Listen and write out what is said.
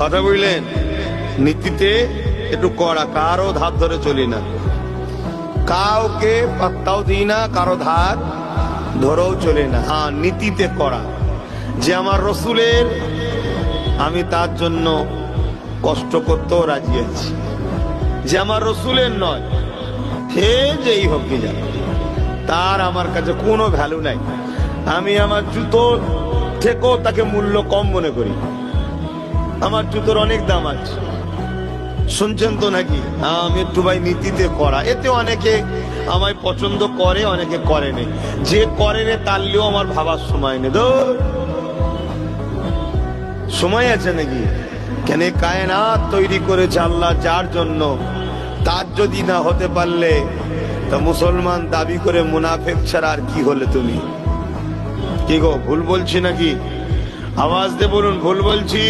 কথা বুঝলেন নীতিতে একটু কড়া, কারও ধার ধরে চলি না। কাউকে পাত্তাও দিই না, কারও ধার ধরেও চলে না। হ্যাঁ নীতিতে করা যে আমার রসুলের, আমি তার জন্য কষ্ট করতেও রাজি আছি। যে আমার রসুলের নয় সে যেই হোক কি জানে তার আমার কাছে কোনো ভ্যালু নাই। আমি আমার জুতো থেকেও তাকে মূল্য কম মনে করি। আমার জুতোর অনেক দাম আছে। শুনছেন তো নাকি? আমি একটু ভাই নীতিতে করা এতে অনেকে আমায় পছন্দ করে, অনেকে করে নেই যে করে নে তারলেও আমার ভাবার সময় নেই। সময় আছে নাকি? কেন কায়নাত তৈরি করেছে আল্লাহ যার জন্য? তার যদি না হতে পারলে, তা মুসলমান দাবি করে মুনাফেক ছাড়া আর কি হলে তুমি? কি গো, ভুল বলছি নাকি? আওয়াজ দে বলুন, ভুল বলছি।